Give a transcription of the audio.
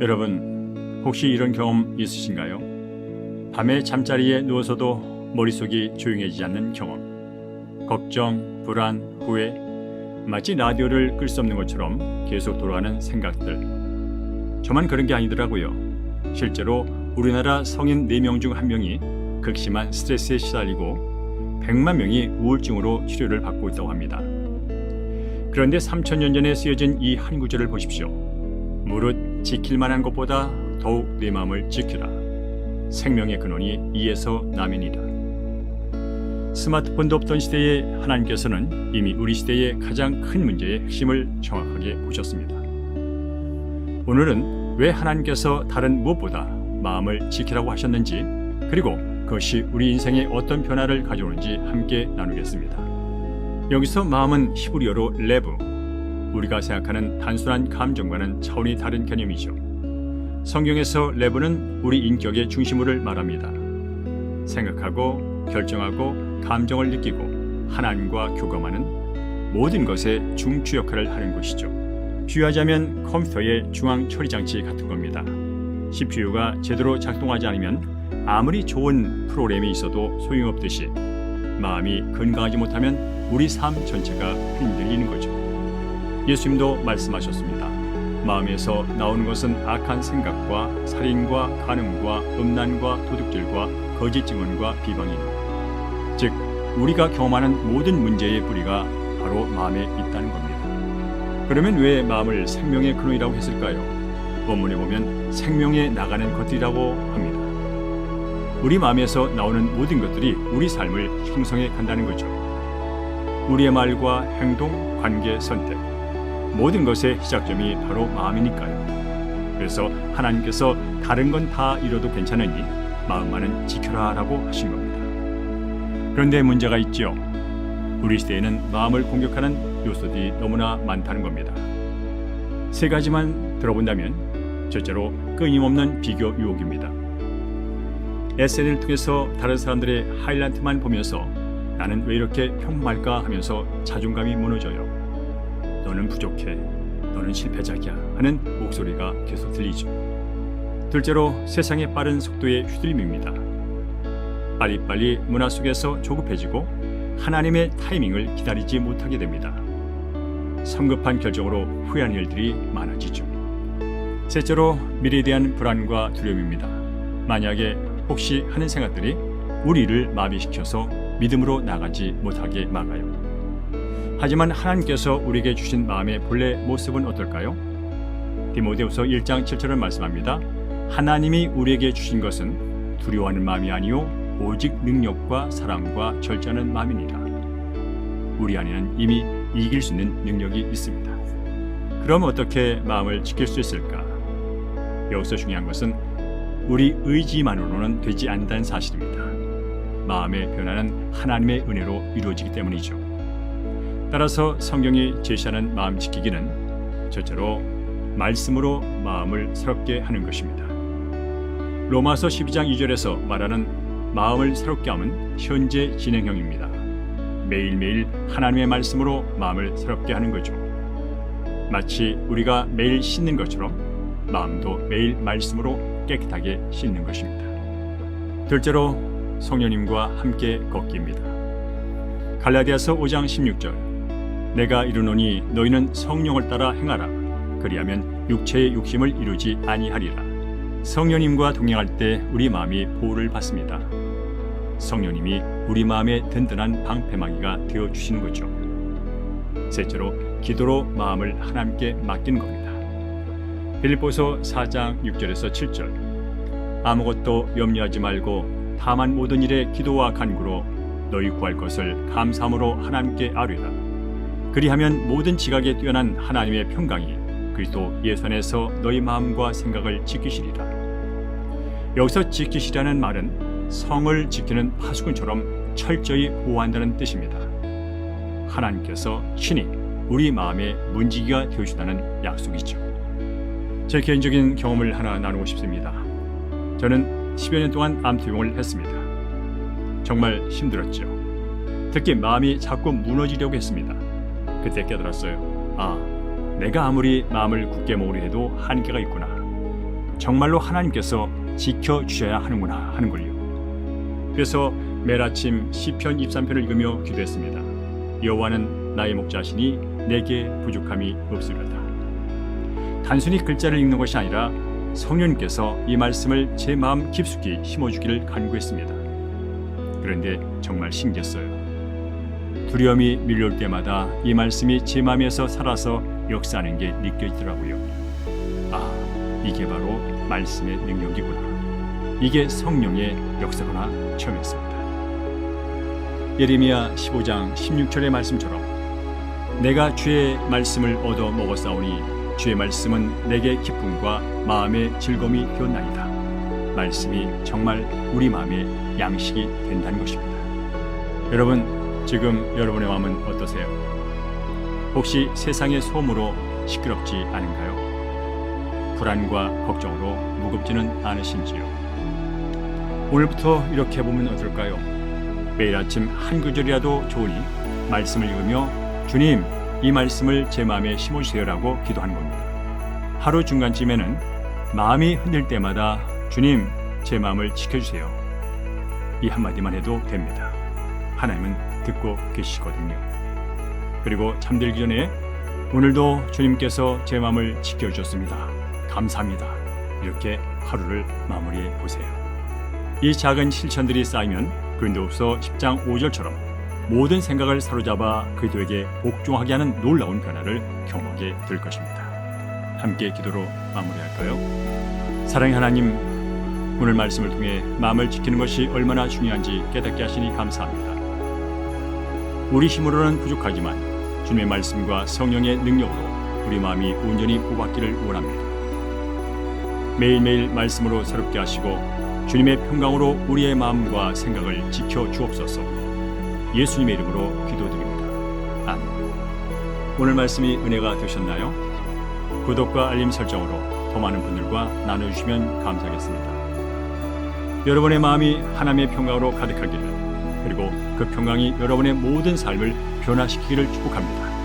여러분, 혹시 이런 경험 있으신가요? 밤에 잠자리에 누워서도 머릿속이 조용해지지 않는 경험. 걱정, 불안, 후회, 마치 라디오를 끌 수 없는 것처럼 계속 돌아가는 생각들. 저만 그런 게 아니더라고요. 실제로 우리나라 성인 4명 중 1명이 극심한 스트레스에 시달리고 100만 명이 우울증으로 치료를 받고 있다고 합니다. 그런데 3천년 전에 쓰여진 이 한 구절을 보십시오. 무릇 지킬 만한 것보다 더욱 내 마음을 지키라. 생명의 근원이 이에서 나면이다. 스마트폰도 없던 시대에 하나님께서는 이미 우리 시대의 가장 큰 문제의 핵심을 정확하게 보셨습니다. 오늘은 왜 하나님께서 다른 무엇보다 마음을 지키라고 하셨는지 그리고 그것이 우리 인생에 어떤 변화를 가져오는지 함께 나누겠습니다. 여기서 마음은 히브리어로 레브, 우리가 생각하는 단순한 감정과는 차원이 다른 개념이죠. 성경에서 레브는 우리 인격의 중심을 말합니다. 생각하고 결정하고 감정을 느끼고 하나님과 교감하는 모든 것의 중추 역할을 하는 것이죠. 비유하자면 컴퓨터의 중앙 처리 장치 같은 겁니다. CPU가 제대로 작동하지 않으면 아무리 좋은 프로그램이 있어도 소용없듯이 마음이 건강하지 못하면 우리 삶 전체가 흔들리는 거죠. 예수님도 말씀하셨습니다. 마음에서 나오는 것은 악한 생각과 살인과 간음과 음란과 도둑질과 거짓 증언과 비방이니 즉 우리가 경험하는 모든 문제의 뿌리가 바로 마음에 있다는 겁니다. 그러면 왜 마음을 생명의 근원이라고 했을까요? 본문에 보면 생명에 나가는 것들이라고 합니다. 우리 마음에서 나오는 모든 것들이 우리 삶을 형성해 간다는 거죠. 우리의 말과 행동, 관계, 선택 모든 것의 시작점이 바로 마음이니까요. 그래서 하나님께서 다른 건다 이뤄도 괜찮으니 마음만은 지켜라 라고 하신 겁니다. 그런데 문제가 있죠. 우리 시대에는 마음을 공격하는 요소들이 너무나 많다는 겁니다. 세 가지만 들어본다면 첫째로 끊임없는 비교 유혹입니다. SNS를 통해서 다른 사람들의 하이라이트만 보면서 나는 왜 이렇게 평범할까 하면서 자존감이 무너져요. 너는 부족해. 너는 실패작이야. 하는 목소리가 계속 들리죠. 둘째로 세상의 빠른 속도에 휘둘림입니다. 빨리빨리 문화 속에서 조급해지고 하나님의 타이밍을 기다리지 못하게 됩니다. 성급한 결정으로 후회하는 일들이 많아지죠. 셋째로 미래에 대한 불안과 두려움입니다. 만약에 혹시 하는 생각들이 우리를 마비시켜서 믿음으로 나가지 못하게 막아요. 하지만 하나님께서 우리에게 주신 마음의 본래 모습은 어떨까요? 디모데후서 1장 7절을 말씀합니다. 하나님이 우리에게 주신 것은 두려워하는 마음이 아니요 오직 능력과 사랑과 절제하는 마음이니라. 우리 안에는 이미 이길 수 있는 능력이 있습니다. 그럼 어떻게 마음을 지킬 수 있을까? 여기서 중요한 것은 우리 의지만으로는 되지 않는다는 사실입니다. 마음의 변화는 하나님의 은혜로 이루어지기 때문이죠. 따라서 성경이 제시하는 마음 지키기는 첫째로 말씀으로 마음을 새롭게 하는 것입니다. 로마서 12장 2절에서 말하는 마음을 새롭게 함은 현재 진행형입니다. 매일매일 하나님의 말씀으로 마음을 새롭게 하는 거죠. 마치 우리가 매일 씻는 것처럼 마음도 매일 말씀으로 깨끗하게 씻는 것입니다. 둘째로 성령님과 함께 걷기입니다. 갈라디아서 5장 16절 내가 이르노니 너희는 성령을 따라 행하라 그리하면 육체의 욕심을 이루지 아니하리라 성령님과 동행할 때 우리 마음이 보호를 받습니다. 성령님이 우리 마음의 든든한 방패막이가 되어 주시는 거죠. 셋째로 기도로 마음을 하나님께 맡기는 겁니다. 빌립보서 4장 6절에서 7절 아무것도 염려하지 말고 다만 모든 일에 기도와 간구로 너희 구할 것을 감사함으로 하나님께 아뢰라. 그리하면 모든 지각에 뛰어난 하나님의 평강이 그리스도 예수 안에서 너희 마음과 생각을 지키시리라. 여기서 지키시라는 말은 성을 지키는 파수꾼처럼 철저히 보호한다는 뜻입니다. 하나님께서 친히 우리 마음의 문지기가 되어주다는 약속이죠. 제 개인적인 경험을 하나 나누고 싶습니다. 저는 10여 년 동안 암투병을 했습니다. 정말 힘들었죠. 특히 마음이 자꾸 무너지려고 했습니다. 그때 깨달았어요. 아, 내가 아무리 마음을 굳게 먹으려 해도 한계가 있구나. 정말로 하나님께서 지켜 주셔야 하는구나 하는 걸요. 그래서 매일 아침 시편 23편을 읽으며 기도했습니다. 여호와는 나의 목자시니 내게 부족함이 없으리로다. 단순히 글자를 읽는 것이 아니라 성령님께서 이 말씀을 제 마음 깊숙이 심어주기를 간구했습니다. 그런데 정말 신기했어요. 두려움이 밀려올 때마다 이 말씀이 제 마음에서 살아서 역사하는 게 느껴지더라고요. 아, 이게 바로 말씀의 능력이구나. 이게 성령의 역사구나 처음했습니다. 예레미야 15장 16절의 말씀처럼 내가 주의 말씀을 얻어 먹었사오니 주의 말씀은 내게 기쁨과 마음의 즐거움이 되었나이다. 말씀이 정말 우리 마음의 양식이 된다는 것입니다. 여러분, 지금 여러분의 마음은 어떠세요? 혹시 세상의 소음으로 시끄럽지 않은가요? 불안과 걱정으로 무겁지는 않으신지요? 오늘부터 이렇게 보면 어떨까요? 매일 아침 한 구절이라도 좋으니 말씀을 읽으며 주님, 이 말씀을 제 마음에 심어주세요라고 기도하는 겁니다. 하루 중간쯤에는 마음이 흔들 때마다 주님, 제 마음을 지켜주세요. 이 한마디만 해도 됩니다. 하나님은 듣고 계시거든요. 그리고 잠들기 전에 오늘도 주님께서 제 마음을 지켜주셨습니다. 감사합니다. 이렇게 하루를 마무리해 보세요. 이 작은 실천들이 쌓이면 근도후서 10장 5절처럼 모든 생각을 사로잡아 그들에게 복종하게 하는 놀라운 변화를 경험하게 될 것입니다. 함께 기도로 마무리할까요? 사랑의 하나님, 오늘 말씀을 통해 마음을 지키는 것이 얼마나 중요한지 깨닫게 하시니 감사합니다. 우리 힘으로는 부족하지만 주님의 말씀과 성령의 능력으로 우리 마음이 온전히 뽑았기를 원합니다. 매일매일 말씀으로 새롭게 하시고 주님의 평강으로 우리의 마음과 생각을 지켜 주옵소서. 예수님의 이름으로 기도드립니다. 아멘. 오늘 말씀이 은혜가 되셨나요? 구독과 알림 설정으로 더 많은 분들과 나눠주시면 감사하겠습니다. 여러분의 마음이 하나님의 평강으로 가득하기를 그리고 그 평강이 여러분의 모든 삶을 변화시키기를 축복합니다.